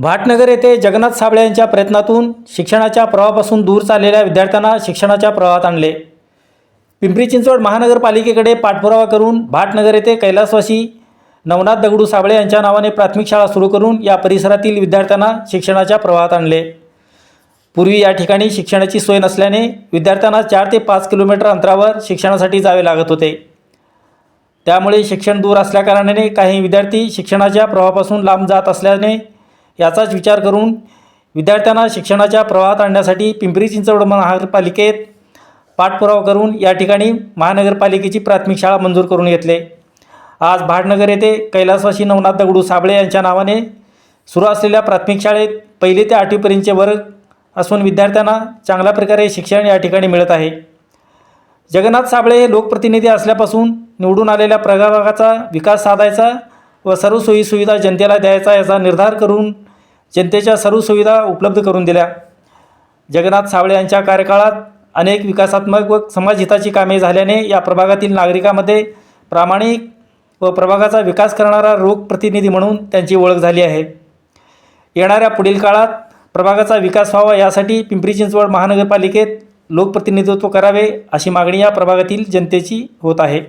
भाटनगर येथे जगन्नाथ साबळे यांच्या प्रयत्नातून शिक्षणाच्या प्रवाहापासून दूर चाललेल्या विद्यार्थ्यांना शिक्षणाच्या प्रवाहात आणले. पिंपरी चिंचवड महानगरपालिकेकडे पाठपुरावा करून भाटनगर येथे कैलासवासी नवनाथ दगडू साबळे यांच्या नावाने प्राथमिक शाळा सुरू करून या परिसरातील विद्यार्थ्यांना शिक्षणाच्या प्रवाहात आणले. पूर्वी या ठिकाणी शिक्षणाची सोय नसल्याने विद्यार्थ्यांना चार ते पाच किलोमीटर अंतरावर शिक्षणासाठी जावे लागत होते. त्यामुळे शिक्षण दूर असल्याकारणाने काही विद्यार्थी शिक्षणाच्या प्रवाहापासून लांब जात असल्याने याचाच विचार करून विद्यार्थ्यांना शिक्षणाच्या प्रवाहात आणण्यासाठी पिंपरी चिंचवड महानगरपालिकेत पाठपुरावा करून या ठिकाणी महानगरपालिकेची प्राथमिक शाळा मंजूर करून घेतले. आज भाडनगर येथे कैलासवासी नवनाथ दगडू साबळे यांच्या नावाने सुरू असलेल्या प्राथमिक शाळेत पहिले ते आठवीपर्यंतचे वर्ग असून विद्यार्थ्यांना चांगल्या प्रकारे शिक्षण या ठिकाणी मिळत आहे. जगन्नाथ साबळे हे लोकप्रतिनिधी असल्यापासून निवडून आलेल्या प्रभागाचा विकास साधायचा व सर्व सोयीसुविधा जनतेला द्यायचा याचा निर्धार करून जनतेच्या सर्व सुविधा उपलब्ध करून दिल्या. जगन्नाथ सावळे यांच्या कार्यकाळात अनेक विकासात्मक व समाजहिताची कामे झाल्याने या प्रभागातील नागरिकांमध्ये प्रामाणिक व प्रभागाचा विकास करणारा रोगप्रतिनिधी म्हणून त्यांची ओळख झाली आहे. येणाऱ्या पुढील काळात प्रभागाचा विकास व्हावा यासाठी पिंपरी चिंचवड महानगरपालिकेत लोकप्रतिनिधित्व करावे अशी मागणी या प्रभागातील जनतेची होत आहे.